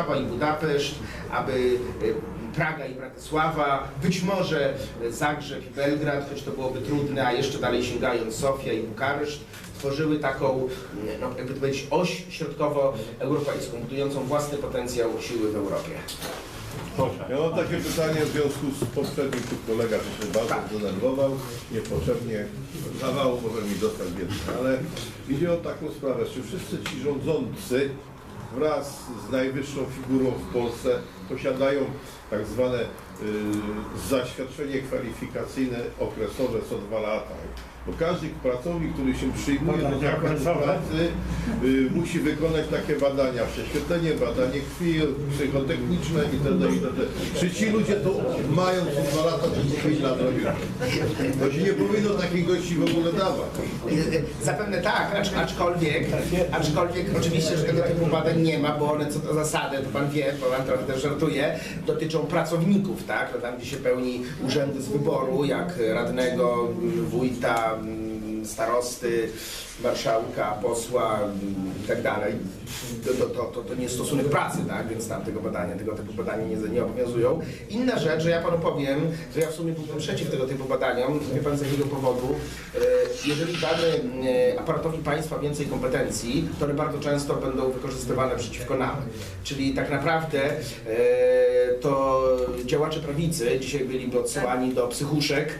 Warszawa i Budapeszt, aby y, Praga i Bratysława, być może Zagrzeb i Belgrad, choć to byłoby trudne, a jeszcze dalej sięgając Sofia i Bukareszt, tworzyły taką, y, no, jakby to powiedzieć, oś środkowoeuropejską, budującą własny potencjał siły w Europie. Ja mam takie pytanie w związku z poprzednim tu kolega się bardzo Tak. zdenerwował, niepotrzebnie dawał, może mi dostać biedny, ale idzie o taką sprawę, czy wszyscy ci rządzący wraz z najwyższą figurą w Polsce posiadają tak zwane y, zaświadczenie kwalifikacyjne okresowe co dwa lata. Bo każdy pracownik, który się przyjmuje do takiej pracy, y, musi wykonać takie badania, prześwietlenie, badanie krwi, psychotechniczne itd. itd. Czy ci ludzie to mają co dwa lata, czy 5 lat robią? To się nie powinno takich gości w ogóle dawać. Zapewne tak, acz, aczkolwiek, aczkolwiek oczywiście, że tego typu badań nie ma, bo one co do zasady, to pan wie, bo pan trochę też dotyczą pracowników, tak? No tam, gdzie się pełni urzędy z wyboru, jak radnego, wójta, mm, starosty, marszałka, posła i tak dalej. To, to, to, to, nie jest stosunek pracy, tak? Więc tam tego badania, tego typu badania nie, nie obowiązują. Inna rzecz, że ja panu powiem, że ja w sumie byłem przeciw tego typu badaniom, wie pan z jakiego powodu. E, Jeżeli damy e, aparatowi państwa więcej kompetencji, to one bardzo często będą wykorzystywane przeciwko nam. Czyli tak naprawdę e, to działacze prawicy dzisiaj byliby odsyłani do psychuszek,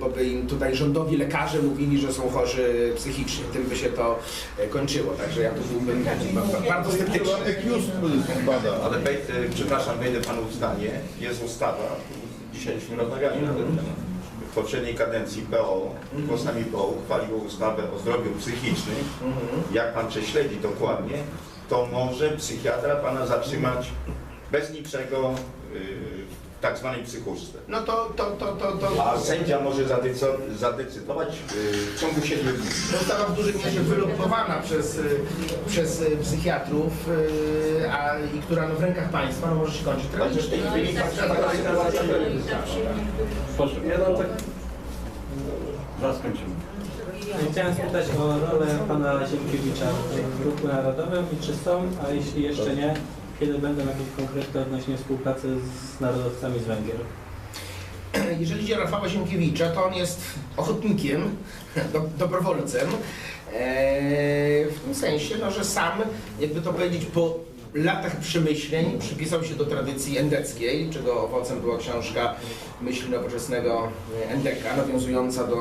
bo by im tutaj rządowi lekarze mówili, że są chorzy psychicznie. Tym by się to e, kończyło. Także ja tu byłbym ba- bardzo sceptyczny. Ale wej- e, przepraszam, wejdę panu w zdanie. Jest ustawa, dzisiejśmy rozmawiali na ten temat. W poprzedniej kadencji PO, głosami PO uchwaliło ustawę o zdrowiu psychicznym. Jak pan prześledzi dokładnie, to może psychiatra pana zatrzymać bez niczego y, tak zwanej psychuszce. No to, to, to, to, to, A sędzia może zadecydować, zadecydować y, w ciągu 7 dni. Została w dużej mierze wylobbowana przez, y, przez y, psychiatrów, y, a, i która no, w rękach państwa no, może się kończyć Także w tej chwili Proszę. Ja dam tak... Zaraz skończymy. Chciałem spytać o rolę pana Ziemkiewicza w ruchu narodowym i czy są, a jeśli jeszcze nie, kiedy będą jakieś konkretne odnośnie współpracy z narodowcami z Węgier? Jeżeli idzie o Rafała Sienkiewicza, to on jest ochotnikiem, do, dobrowolcem, e, w tym sensie, no, że sam, jakby to powiedzieć, po latach przemyśleń przypisał się do tradycji endeckiej, czego owocem była książka Myśli Nowoczesnego Endeka, nawiązująca do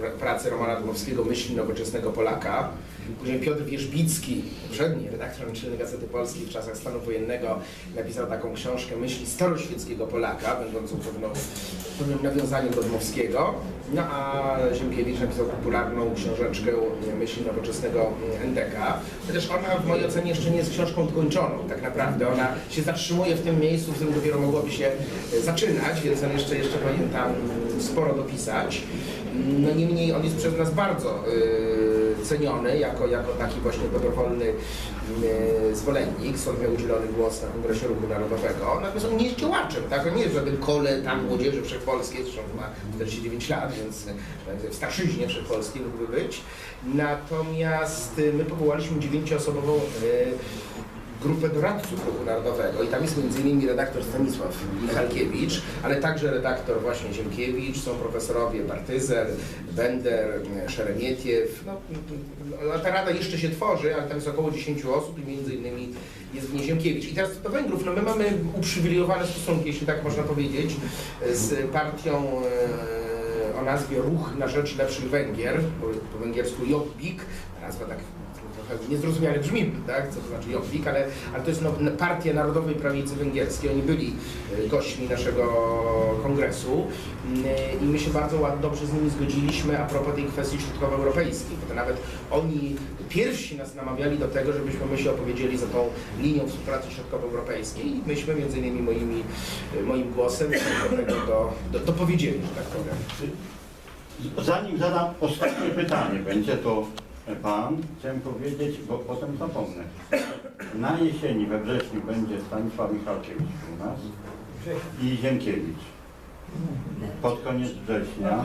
pr- pracy Romana Dmowskiego Myśli Nowoczesnego Polaka. Później Piotr Wierzbicki, poprzedni redaktor naczelny Gazety Polskiej w czasach stanu wojennego, napisał taką książkę Myśli staroświeckiego Polaka, będącą pewną, pewnym nawiązaniem do Dmowskiego. No a Ziemkiewicz napisał popularną książeczkę Myśli Nowoczesnego Endeka. Chociaż ona w mojej ocenie jeszcze nie jest książką dokończoną tak naprawdę. Ona się zatrzymuje w tym miejscu, w którym dopiero mogłoby się zaczynać, więc on jeszcze, jeszcze powinien tam sporo dopisać. No niemniej on jest przez nas bardzo e, ceniony jako, jako taki właśnie dobrowolny e, zwolennik. Stąd miał udzielony głos na Kongresie Ruchu Narodowego. Natomiast on nie jest działaczem, tak? On nie jest żaden kole tam młodzieży wszechpolskiej, zresztą ma 49 lat, więc e, w starszyźnie wszechpolskiej mógłby być. Natomiast e, my powołaliśmy dziewięcioosobową grupę doradców Ruchu Narodowego i tam jest m.in. redaktor Stanisław Michalkiewicz, ale także redaktor właśnie Ziemkiewicz, są profesorowie Bartyzer, Bender, Szeremietiew. No, no, ta rada jeszcze się tworzy, ale tam jest około 10 osób i między innymi jest w niej Ziemkiewicz. I teraz do Węgrów, no my mamy uprzywilejowane stosunki, jeśli tak można powiedzieć, z partią e, o nazwie Ruch na rzecz lepszych Węgier, po węgiersku Jobbik, nazwa tak trochę niezrozumiale brzmi, tak? co to znaczy Jobbik, ale, ale to jest no, partia Narodowej Prawicy Węgierskiej. Oni byli e, gośćmi naszego kongresu Mm, i my się bardzo dobrze z nimi zgodziliśmy a propos tej kwestii środkowoeuropejskiej, bo to nawet oni pierwsi nas namawiali do tego, żebyśmy my się opowiedzieli za tą linią współpracy środkowoeuropejskiej i myśmy między innymi moimi, moim głosem do tego do, do, że tak powiem. Zanim zadam ostatnie pytanie, będzie to Pan, chciałem powiedzieć, bo potem zapomnę. Na jesieni we wrześniu będzie Stanisław Michalkiewicz u nas i Ziemkiewicz. Pod koniec września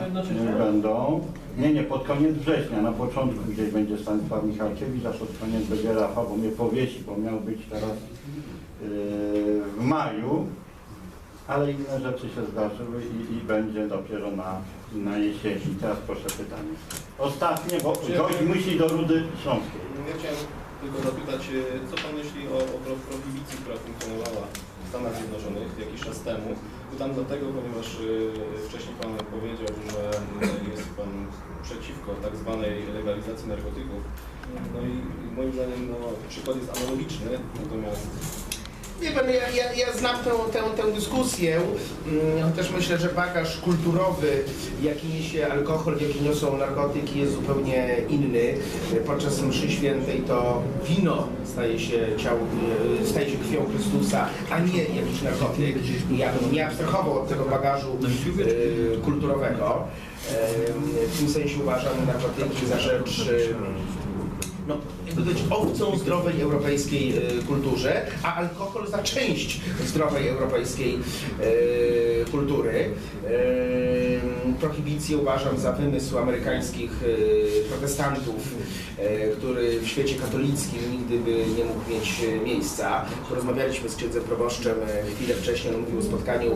y, będą. Nie, nie, pod koniec września. Na początku gdzieś będzie Stanisław Michalkiewicz, a pod koniec będzie Rafał, bo mnie powiesi, bo miał być teraz yy, w maju, ale inne rzeczy się zdarzyły i, i będzie dopiero na, na jesieni. Teraz proszę pytanie. Ostatnie, bo gość musi do Rudy Śląskiej. Ja chciałem tylko zapytać, e, co Pan myśli o, o pro- prohibicji, która funkcjonowała w Stanach Zjednoczonych jakiś czas temu. Pytam dlatego, ponieważ e, wcześniej Pan powiedział, że e, jest Pan przeciwko tak zwanej legalizacji narkotyków. No i moim zdaniem no, przykład jest analogiczny, natomiast Wie pan, ja, ja, ja znam tę, tę, tę dyskusję, mm, chociaż myślę, że bagaż kulturowy, jaki niesie alkohol, jaki niosą narkotyki jest zupełnie inny. Podczas mszy świętej to wino staje się, ciał, e, staje się krwią Chrystusa, a nie jakiś narkotyk. Ja bym nie abstrahował od tego bagażu e, kulturowego. E, W tym sensie uważam narkotyki za rzecz no, powiedzieć, owcą zdrowej europejskiej e, kulturze, a alkohol za część zdrowej europejskiej e, kultury. E, prohibicję uważam za wymysł amerykańskich protestantów, który w świecie katolickim nigdy by nie mógł mieć miejsca. Rozmawialiśmy z księdzem proboszczem chwilę wcześniej, on mówił o spotkaniu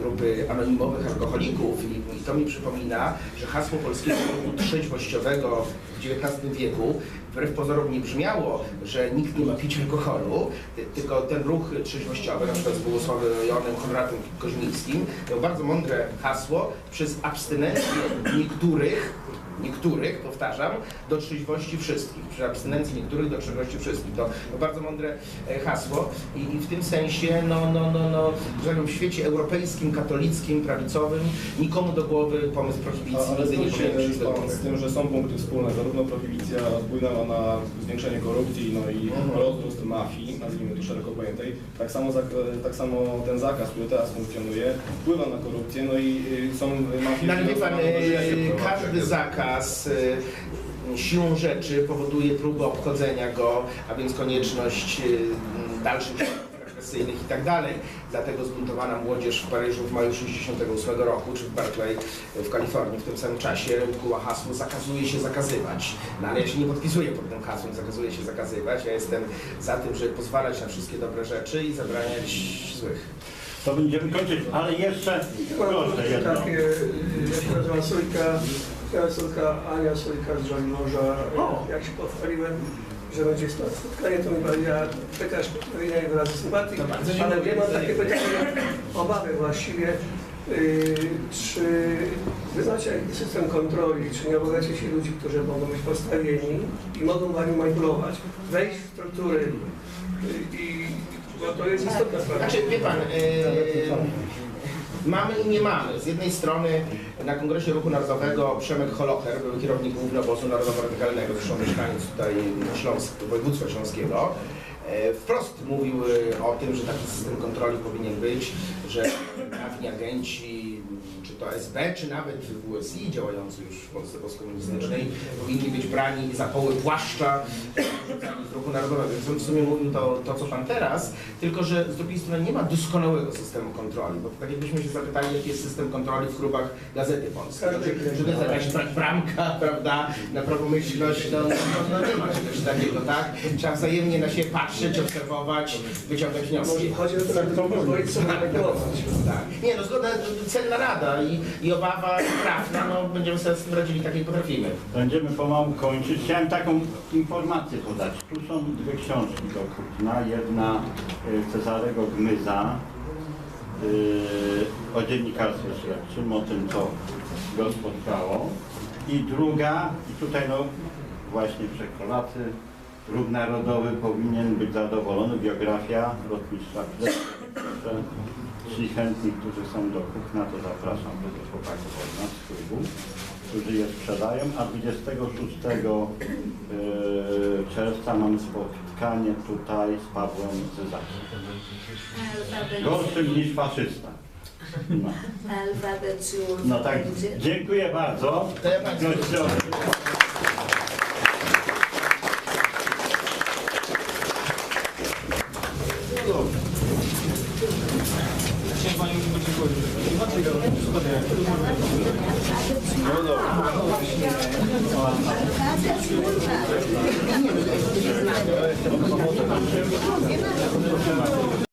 grupy anonimowych alkoholików i, to mi przypomina, że hasło polskiego trzeźwościowego w XIX wieku wbrew pozorom nie brzmiało, że nikt nie ma pić alkoholu, ty- tylko ten ruch trzeźwościowy, na przykład z błogosławionym Konradem Koźmińskim, miał bardzo mądre hasło przez abstynencję niektórych, niektórych, powtarzam, do trzeźwości wszystkich. Przy abstynencji niektórych do trzeźwości wszystkich. To, to bardzo mądre e, hasło i, i w tym sensie, no, no, no, no, że w świecie europejskim, katolickim, prawicowym, nikomu do głowy pomysł prohibicji nigdy nie głowy. z tym, że są punkty wspólne, zarówno prohibicja wpłynęła na zwiększenie korupcji, no i Mhm. rozrost mafii, nazwijmy to szeroko pojętej, tak samo, tak samo ten zakaz, który teraz funkcjonuje, wpływa na korupcję, no i y, są mafie... No ale wie pan, każdy zakaz e, siłą rzeczy powoduje próbę obchodzenia go, a więc konieczność e, dalszych środków represyjnych i tak dalej. Dlatego zbuntowana młodzież w Paryżu w maju 68 roku, czy w Berkeley w Kalifornii w tym samym czasie kuła hasło zakazuje się zakazywać. No ale ja się nie podpisuję pod tym hasłem zakazuje się zakazywać. Ja jestem za tym, żeby pozwalać na wszystkie dobre rzeczy i zabraniać złych. To będziemy kończyć, ale jeszcze proszę jedno. Takie, ja moja córka Ania Sójka z Żolinorza. Jak się pochwaliłem, że będzie spotkanie, to mi powiedziała, pytasz wyrazy wyrazy sympatii, ale ja mam takie pytanie, obawy właściwie, yy, czy wy macie jakiś system kontroli, czy nie obawiacie się ludzi, którzy mogą być postawieni i mogą wami manipulować, wejść w struktury yy, i bo to jest istotna sprawa. Znaczy, wie pan, e, mamy i nie mamy. Z jednej strony na Kongresie Ruchu Narodowego Przemek Holocher, był kierownik główny obozu narodowo-radykalnego, zresztą mieszkaniec tutaj Śląsk, województwa śląskiego, e, wprost mówił e, o tym, że taki system kontroli powinien być, że prawni agenci, czy to SB, czy nawet WSI działający już w Polsce postkomunistycznej, powinni być brani za poły płaszcza z ruchu narodowego. Więc on w sumie mówił to, to, co pan teraz, tylko że z drugiej strony nie ma doskonałego systemu kontroli, bo to tak jakbyśmy się zapytali, jaki jest system kontroli w klubach Gazety Polskiej. Że, że to jest jakaś bra- bramka, prawda, na prawomyślność, no, no, no nie ma czegoś takiego, tak? Trzeba wzajemnie na siebie patrzeć, obserwować, wyciągać wnioski. Chodzi o to, sobie manipulować. Tak. Nie, no zgoda, celna rada i, i obawa trafna, no będziemy sobie z tym radzili tak, jak potrafimy. Będziemy pomału kończyć. Chciałem taką informację podać. Tu są dwie książki do kupna. Jedna y, Cezarego Gmyza y, o dziennikarstwie śledczym, o tym, co go spotkało. I druga, i tutaj no właśnie przekolacy, Ruch Narodowy powinien być zadowolony, biografia rotmistrza Jeśli chętni, którzy są do kupna, to zapraszam do chłopaków od nas którzy je sprzedają, a 26 yy, czerwca mamy spotkanie tutaj z Pawłem Zyzakiem. Gorszym niż faszysta. No, no tak, dziękuję bardzo. Gościowi. Chciałem Panią podziękować. No dobra. Nie ma.